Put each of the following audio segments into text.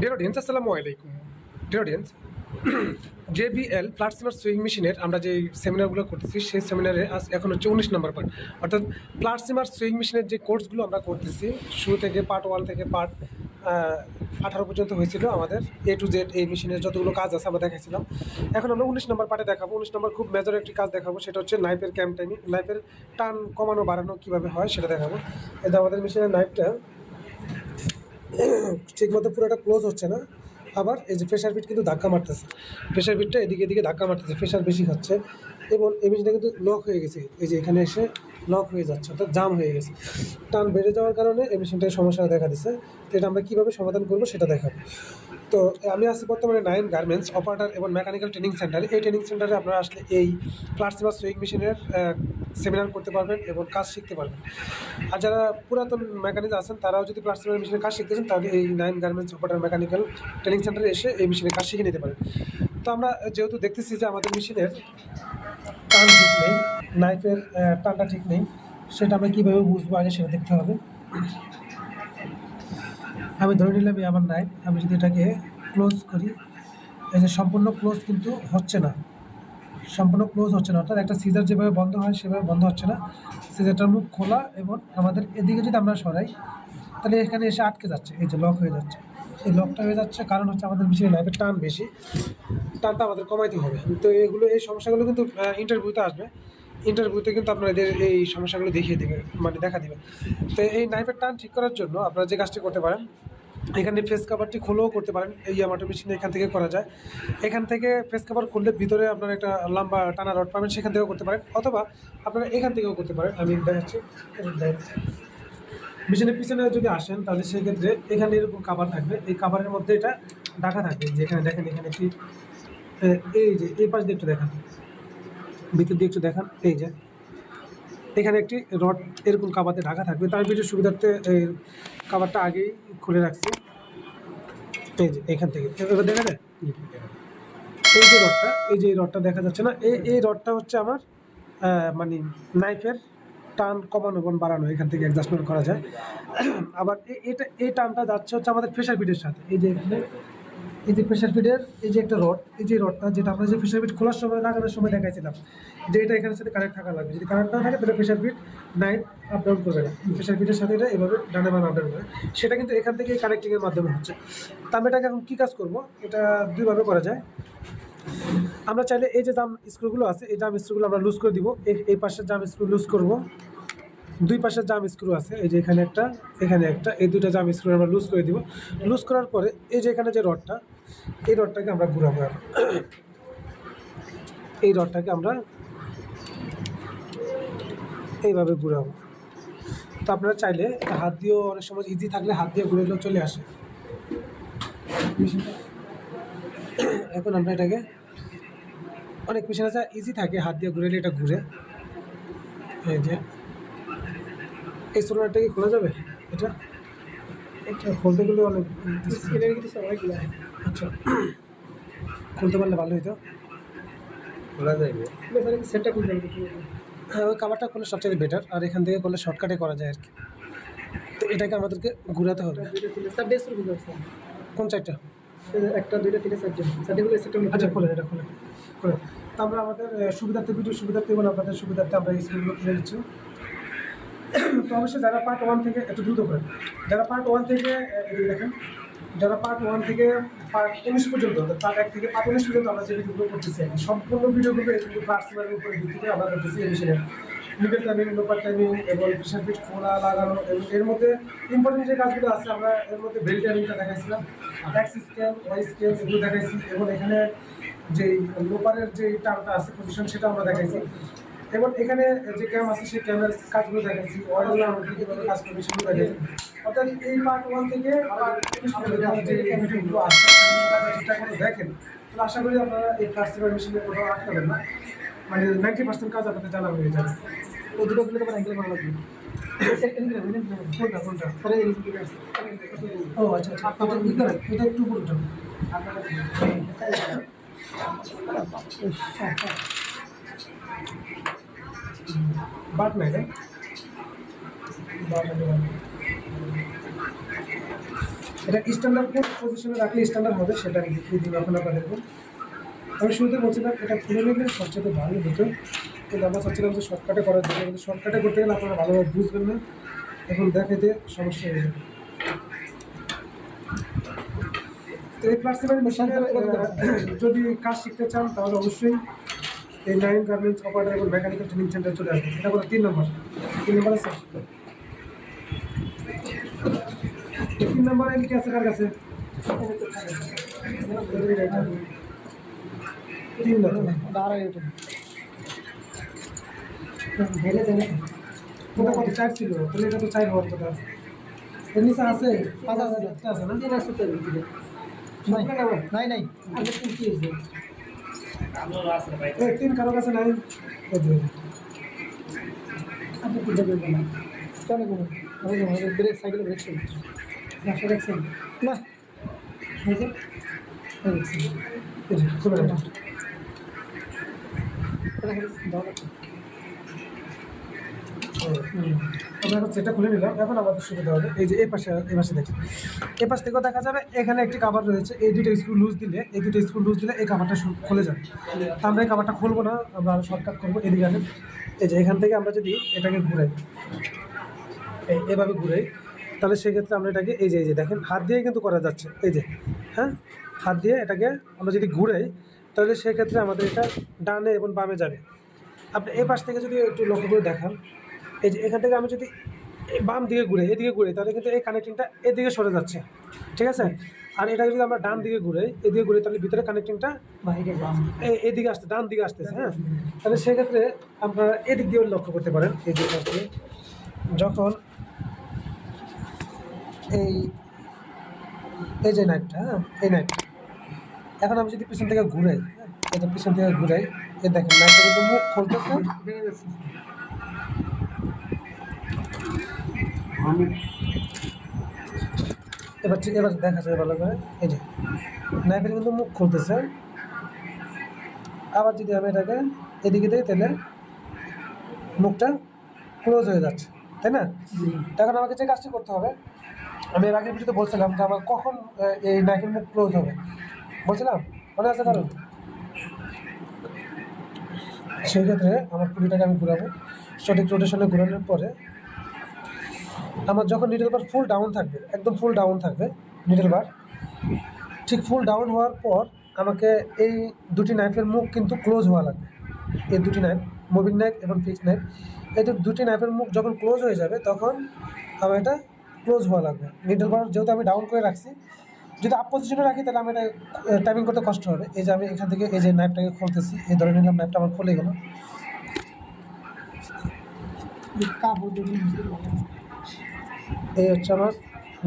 Deer audience আসসালামু আলাইকুম। Dear audience JBL প্লাটসিমার সুইং মেশিনের আমরা যে সেমিনারগুলো করতেছি, সেই সেমিনারে আজ এখন হচ্ছে উনিশ নম্বর পার্ট অর্থাৎ প্লাটসিমার সুইং মেশিনের যে কোর্সগুলো আমরা করতেছি, শুরু থেকে পার্ট ওয়ান থেকে পার্ট আঠারো পর্যন্ত হয়েছিল আমাদের। এ টু জেড এই মেশিনের যতগুলো কাজ আছে আমরা দেখাইছিলাম। এখন আমরা উনিশ নম্বর পার্টে দেখাবো। উনিশ নম্বর খুব মেজর একটি কাজ দেখাবো, সেটা হচ্ছে নাইফের ক্যাম্পটাইনি নাইফের টান কমানো, বাড়ানো কীভাবে হয় সেটা দেখাবো। যে আমাদের মেশিনের নাইফটা ঠিকমতো পুরোটা ক্লোজ হচ্ছে না। আবার এই যে প্রেশার বিট কিন্তু ধাক্কা মারতেছে। প্রেশার বিটটা এদিকে এদিকে ধাক্কা মারতেছে প্রেশার বেশি খাচ্ছে এবং এই মেশিনটা কিন্তু লক হয়ে গেছে। এই যে এখানে এসে লক হয়ে যাচ্ছে, অর্থাৎ জাম হয়ে গেছে। টান বেড়ে যাওয়ার কারণে এই মেশিনটায় সমস্যা দেখা দিচ্ছে। তো এটা আমরা কীভাবে সমাধান করব সেটা দেখাবো। তো আমি আছি বর্তমানে নাইন গার্মেন্টস অপারেটার এবং মেকানিক্যাল ট্রেনিং সেন্টারে। এই ট্রেনিং সেন্টারে আপনারা আসলে এই প্লাস্টিমা সুইং মেশিনের সেমিনার করতে পারবেন এবং কাজ শিখতে পারবেন। আর যারা পুরাতন মেকানিক আছেন, তারাও যদি প্লাস্টিমার মেশিনের কাজ শিখতে চান, তাহলে এই nine garments operator mechanical training সেন্টারে এসে এই মেশিনের কাজ শিখে নিতে পারেন। তো আমরা যেহেতু দেখতেছি যে আমাদের মেশিনের টান ঠিক নেই, নাইফের টানটা ঠিক নেই, সেটা আমরা কীভাবে বুঝব আগে সেটা দেখতে হবে। আমি ধরে নিলাম আমার নাইফ, আমি যদি এটাকে ক্লোজ করি। এই যে সম্পূর্ণ ক্লোজ কিন্তু হচ্ছে না। সম্পূর্ণ ক্লোজ হচ্ছে না। অর্থাৎ একটা সিজার যেভাবে বন্ধ হয়, সেভাবে বন্ধ হচ্ছে না। সিজারটার মুখ খোলা এবং আমাদের এদিকে যদি আমরা সরাই, তাহলে এখানে এসে আটকে যাচ্ছে। এই যে লক হয়ে যাচ্ছে। এই লকটা হয়ে যাচ্ছে। কারণ হচ্ছে আমাদের মেশিনের নাইফের টান বেশি। টানটা আমাদের কমাইতে হবে। তো এগুলো, এই সমস্যাগুলো কিন্তু ইন্টারভিউতে আসবে। ইন্টারভিউতে কিন্তু আপনারা এদের, এই সমস্যাগুলো দেখিয়ে দেবে মানে দেখা দেবে। তো এই নাইফের টান ঠিক করার জন্য আপনারা যে কাজটি করতে পারেন এখানে ফেস কাভারটি খুলেও করতে পারেন। এই আমাটো মেশিনে এখান থেকে করা যায়। এখান থেকে ফেস কাভার খুললে ভিতরে আপনারা একটা লম্বা টানা রড পাবেন, সেখান থেকেও করতে পারেন। অথবা আপনারা এখান থেকেও করতে পারেন। আমি দেখাচ্ছি। মেশিনের পিছনে যদি আসেন, তাহলে সেক্ষেত্রে এখানে এরকম কাভার থাকবে। এই কাভারের মধ্যে এটা ঢাকা থাকবে যেখানে দেখেন, এখানে একটি এই যে, এই পাশ দিয়ে একটু দেখান। ভিতর দিয়ে একটু দেখান। এই যে, এখানে একটি রড এরকম কাবাতে ঢাকা থাকবে। তার ভিডিও সুবিধার্থে এই কাবারটা আগেই খুলে রাখছি। এই যে, এখান থেকে। এবার দেখা যায়? এই যে রডটা, এই যে এই রডটা দেখা যাচ্ছে না? এই এই রডটা হচ্ছে আমার মানে নাইফের টান কমানো এবং বাড়ানো, এখান থেকে অ্যাডজাস্টমেন্ট করা যায়। আবার এটা, এই টানটা যাচ্ছে হচ্ছে আমাদের প্রেশার ফিডের সাথে। এই যে এই যে প্রেশার ফিডের এই যে একটা রড এই যে রডটা যেটা আমরা যে প্রেশার ফিড খোলার সময়, লাগানোর সময় দেখাইছিলাম, যে এটা এখানের সাথে কারেন্ট থাকা লাগবে। যদি কারেন্ট না থাকে, তাহলে প্রেশার ফিড নাইট আপ ডাউন করবে না। প্রেশার ফিডের সাথে এটা এভাবে ডানে বাম আপ ডাউন সেটা কিন্তু এখান থেকে কানেক্টিংয়ের মাধ্যমে হচ্ছে। তা আমি এটাকে এখন কী কাজ করব? এটা দুইভাবে করা যায়। আমরা চাইলে এই যে জাম স্ক্রুগুলো আছে, এই জাম স্ক্রুগুলো আমরা লুজ করে দিব। এই পাশের জাম স্ক্রু লুজ করব। দুই পাশের জাম স্ক্রু আছে, এই যে এখানে একটা এখানে একটা, এই দুইটা জাম স্ক্রু আমরা লুজ করে দিব। লুজ করার পরে এই যে এখানে যে রডটা, এই রডটাকে আমরা ঘুরাবো। এই রডটাকে আমরা এইভাবে ঘুরাবো। তো আপনারা চাইলে হাত দিয়েও অনেক সময় ইজি থাকলে হাত দিয়ে ঘুরেলেও চলে আসে। এখন আমরা এটাকে, অনেক মেশিন আছে ইজি থাকে হাত দিয়ে ঘুরেলে এটা ঘুরে। এই যে। এই সোলারটা কি খোলা যাবে? এটা? এটা খুলতে গেলে অনেক আচ্ছা। খুলতে পারলে ভালো হতো খোলা সেটটা খুলতে হ্যাঁ ওই কাভারটা করলে সবচেয়ে বেটার আর এখান থেকে করলে শর্টকাটে করা যায় আর কি। তো এটাকে আমাদেরকে ঘুরাতে হবে। চারটে কোন সাইডটা একটা দুইটা তিনটা চারটে। সেটটা আচ্ছা খুলে এটা খুলে খুলে তো আমরা আমাদের সুবিধার্থে ভিডিও সুবিধার্থে এবং আপনাদের সুবিধার্থে আমরা এই স্কুলগুলো খুলে দিচ্ছি। তো অবশ্যই যারা পার্ট ওয়ান থেকে একটু দ্রুত করেন যারা পার্ট ওয়ান থেকে দেখেন যারা পার্ট ওয়ান থেকে পার্ট উনিশ পর্যন্ত পার্ট এক থেকে পার্ট উনিশ পর্যন্ত আমরা যে ভিডিওগুলো করতেছি কি, সম্পূর্ণ ভিডিওগুলো কিন্তু পার্সিমারের উপরে ভিত্তিতে আমরা করতেছি এই বিষয়ে। মিডল টাইমিং লোপার টাইমিং এবং প্রেশার ফিট খোলা লাগানো এবং এর মধ্যে ইম্পর্টেন্ট যে কাজগুলো আছে আমরা এর মধ্যে বেল্ট টাইমিংটা দেখাইছিলাম। এক্স স্কেল ওয়াই স্কেল এগুলো দেখাইছি এবং এখানে যে লোপারের যে টার্মটা আছে পজিশন সেটা আমরা দেখাইছি। এবং এখানে যে ক্যাম আছে সেই ক্যামের কাজগুলো কীভাবে কাজ করবে সেগুলো দেখাইছি অর্থাৎ এই পার্ট ওয়ান থেকে পার্ট যে ভিডিওগুলো আছে সেগুলো আপনারা ঠিকঠাক মতো দেখেন তাহলে আশা করি আপনারা এই প্লাস্টিকের মেশিনে কোথাও আটকাবেন না। মানে নাইনটি পার্সেন্ট কাজ আপনাদের জানা হয়ে যাবে। ও দুটো খুলে তোমার অ্যাঙ্গেল ভালো লাগবে। কোনটা কোনটা ও আচ্ছা আচ্ছা। এটা একটু উপরে বাট আছে বাট এটা স্ট্যান্ডার্ড কোন পজিশনে রাখলে স্ট্যান্ডার্ড হবে সেটা দেখিয়ে দিব এখন আপনাদেরকে। আমি শুরুতে বলছিলাম এটা খুলে নিলে সবচেয়ে ভালো হতো। কিন্তু আমরা চাচ্ছিলাম যে শর্টকাটে করার জন্য, কিন্তু শর্টকাটে করতে গেলে আপনারা ভালোভাবে বুঝবেন না। এখন দেখাইতে সমস্যা হয়ে যাবে। তো এই প্লাস্টিকের মেশিনের যদি কাজ শিখতে চান, তাহলে অবশ্যই এই নাইন গার্মেন্টস অপারেটর এবং মেকানিক্যাল ট্রেনিং সেন্টার চলে আসবে এটা কোনো তিন নম্বর তিন নম্বর আছে এই তিন নম্বর এল কি আছে কার কাছে তিন নম্বর দাঁড়াই ওটা ভেলে দেবে ওটা কত চার ছিল তাহলে এটা তো চার হওয়ার কথা এর নিচে আছে পাঁচ আছে একটা আছে না তিন আছে তো ভিতরে নাই নাই নাই আগে তিন কি আছে এই তিন কারও কাছে নাই। আপনি কি দেবেন না কেন করুন ব্রেক সাইকেল ব্রেক চলছে। রাস্তা দেখছেন না। হয়েছে খুলে রাখো। আমরা এখন খুলে নিলাম। এখন সুবিধা হবে। এই যে পাশ থেকেও দেখা যাবে, এখানে একটি রয়েছে। লুজ দিলে লুজ দিলে এই খুলে আমরা এই না, আমরা শর্টকাট করব এদিকে এই যে এখান থেকে আমরা যদি এটাকে ঘুরাই এভাবে ঘুরাই, তাহলে সেক্ষেত্রে আমরা এটাকে, এই যে এই যে দেখেন, হাত দিয়ে কিন্তু করা যাচ্ছে। এই যে হ্যাঁ? হাত দিয়ে এটাকে আমরা যদি ঘুরাই, তাহলে সেক্ষেত্রে আমাদের এটা ডানে এবং বামে যাবে। আপনি এই পাশ থেকে যদি একটু লক্ষ্য করে দেখান এই যে এখান থেকে আমি যদি বাম দিকে ঘুরে এদিকে ঘুরে তাহলে কিন্তু এই কানেক্টিংটা এদিকে সরে যাচ্ছে। ঠিক আছে? আর এটা যদি আমরা ডান দিকে ঘুরে এদিকে ঘুরে তাহলে ভিতরে কানেক্টিংটা বাইরে এদিকে আসতে ডান দিকে আসতেছে হ্যাঁ? তাহলে সেক্ষেত্রে আপনারা এদিক দিয়েও লক্ষ্য করতে পারেন। এই পাশ যখন এই এই যে নাইটটা হ্যাঁ? এই নাইট এখন আমি যদি পিছন থেকে ঘুরাই হ্যাঁ, যে পিছন থেকে ঘুরাই এই দেখেন নাইটটা কিন্তু মুখ খুলতেছে। এবার ঠিক- এবার দেখা যায় ভালো করে। এই যে নাইফের কিন্তু মুখ খুলতেছে। আবার যদি আমি এটাকে এদিকে দিই তাহলে মুখটা ক্লোজ হয়ে যাচ্ছে তাই না? তখন আমাকে যে কাজটি করতে হবে আমি এর আগের ভিডিওতে বলছিলাম যে আমার কখন এই নাইফের মুখ ক্লোজ হবে। বলছিলাম? মনে আছে কারণ সেই ক্ষেত্রে আমার কুড়িটাকে আমি ঘুরাবো। সঠিক রোটেশনে ঘুরানোর পরে আমার যখন নিডল বার ফুল ডাউন থাকবে, একদম ফুল ডাউন থাকবে নিডল বার ঠিক ফুল ডাউন হওয়ার পর আমাকে এই দুটি নাইফের মুখ কিন্তু ক্লোজ হওয়া লাগবে। এই দুটি নাইফ মুভিং নাইফ এবং ফিক্স নাইফ এই দুটি নাইফের মুখ যখন ক্লোজ হয়ে যাবে, তখন আমার এটা ক্লোজ হওয়া লাগবে। নিডল বার যেহেতু আমি ডাউন করে রাখছি, যদি আপ পজিশনে রাখি, তাহলে আমি এটা টাইমিং করতে কষ্ট হবে। এই যে আমি এখান থেকে এই যে নাইফটাকে খুলতেছি, এই ধরে নিলাম নাইফটা আমার খুলে গেল। এই হচ্ছে আমার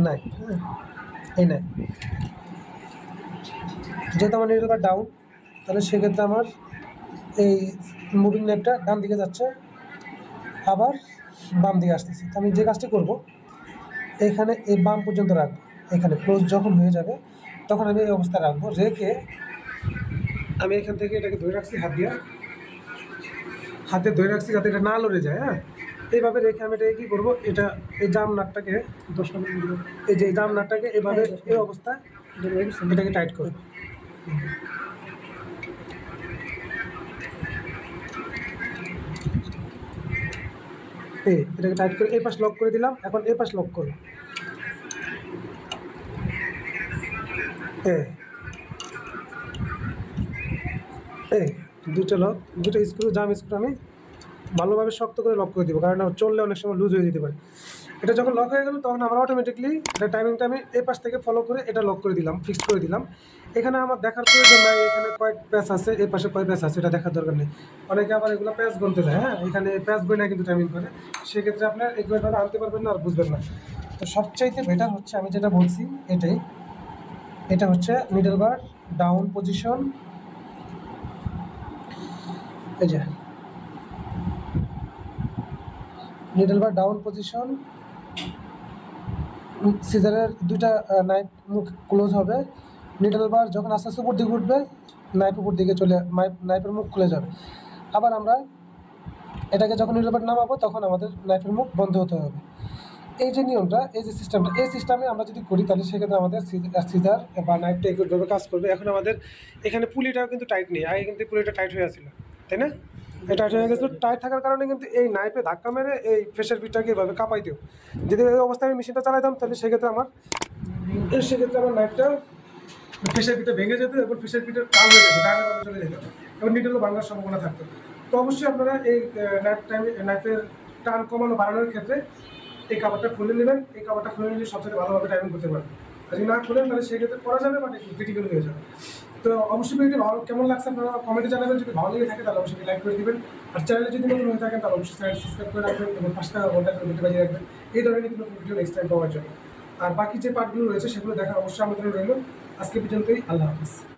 নাইফ হ্যাঁ? এই নাইফ যেহেতু আমার বার ডাউন তাহলে সেক্ষেত্রে আমার এই মুভিং নাইফটা ডান দিকে যাচ্ছে, আবার বাম দিকে আসতেছে। তো আমি যে কাজটি করব, এখানে এই বাম পর্যন্ত রাখব। এখানে ক্লোজ যখন হয়ে যাবে, তখন আমি এই অবস্থায় রাখব। রেখে আমি এখান থেকে এটাকে ধরে রাখছি হাত দিয়ে। হাতে ধরে রাখছি যাতে এটা না লড়ে যায় হ্যাঁ? এইভাবে রেখে আমি এটাকে কী করব? এটা এই জাম নাটটাকে, দশ মিনিট এই যে জাম নাটটাকে এভাবে এই অবস্থায় এটাকে টাইট এই, এটাকে টাইট করে এই পাশ লক করে দিলাম, এখন এই পাশ লক এই এই দুটো লক দুটো স্ক্রু জাম স্ক্রু আমি ভালোভাবে শক্ত করে লক করে দিব, কারণ চললে অনেক সময় লুজ হয়ে যেতে পারে। এটা যখন লক হয়ে গেল, তখন আমরা অটোমেটিকলি এটা টাইমিংটা আমি এই পাশ থেকে ফলো করে এটা লক করে দিলাম ফিক্স করে দিলাম। এখানে আমার দেখার প্রয়োজন নাই, এখানে কয়েক প্যাচ আছে এই পাশে কয় প্যাচ আছে, এটা দেখার দরকার নেই। অনেকে আবার এগুলো প্যাচ গুনতে যায় হ্যাঁ? এখানে প্যাচ বই না কিন্তু টাইমিং করে। সেক্ষেত্রে আপনার এগুলো আনতে পারবেন না, আর বুঝবেন না। তো সবচাইতে বেটার হচ্ছে, আমি যেটা বলছি, এটাই। এটা হচ্ছে মিডল বার ডাউন পজিশন এই যে মিডল বার ডাউন পজিশন সিজারের দুইটা নাইফ মুখ ক্লোজ হবে। মিডল বার যখন আস্তে আস্তে উপর দিকে উঠবে নাইফ উপর দিকে চলে নাইফের মুখ খুলে যাবে। আবার আমরা এটাকে যখন মিডল বার নামাবো, তখন আমাদের নাইফের মুখ বন্ধ হতে হবে। এই যে নিয়মটা, এই যে সিস্টেমটা এই সিস্টেমে আমরা যদি করি, তাহলে সেক্ষেত্রে আমাদের সিজার বা নাইফটা একইভাবে কাজ করবে। এখন আমাদের এখানে পুলিটাও কিন্তু টাইট নেই, আগে কিন্তু পুলিটা টাইট হয়ে আছিল, তাই না? টাইট হয়ে গেছিল টাইট থাকার কারণে কিন্তু এই নাইফে ধাক্কা মেরে এই প্রেশার পিটটাকে এইভাবে কাঁপাই দিও। যদি এই অবস্থায় আমি মেশিনটা চালাইতাম, তাহলে সেক্ষেত্রে আমার সেক্ষেত্রে আমার নাইফটা প্রেশার পিঠটা ভেঙে যেত এবং প্রেশার পিঠের কাল হয়ে যেত বানা চলে যেত। এবং নিডেলও ভাঙার সম্ভাবনা থাকতো। তো অবশ্যই আপনারা এই নাইফ টাইমে, নাইফের টান কমানো বাড়ানোর ক্ষেত্রে এই কাপড়টা খুলে নেবেন। এই কাপড়টা খুলে নিলে সবচেয়ে ভালোভাবে টাইমিং করতে পারবেন। যদি না খোলেন, তাহলে সেক্ষেত্রে করা যাবে বাট একটু ক্রিটিক্যাল হয়ে যাবে? তো অবশ্যই ভিডিওটি ভালো কেমন লাগছে আপনারা কমেন্টে জানাবেন। যদি ভালো লেগে থাকে, তাহলে অবশ্যই লাইক করে দিবেন। আর চ্যানেলে যদি নতুন হয়ে থাকেন, তাহলে অবশ্যই চ্যানেল সাবস্ক্রাইব করে রাখবেন এবং পাঁচ টাকা ঘণ্টা করে ভিডিও বাজিয়ে রাখবেন। এই ধরনের নতুন ভিডিও নেক্সট টাইম পাওয়ার জন্য। আর বাকি যে পার্টগুলো রয়েছে, সেগুলো দেখার অবশ্যই আমাদের রইল। আজকে পর্যন্তই, আল্লাহ হাফিজ।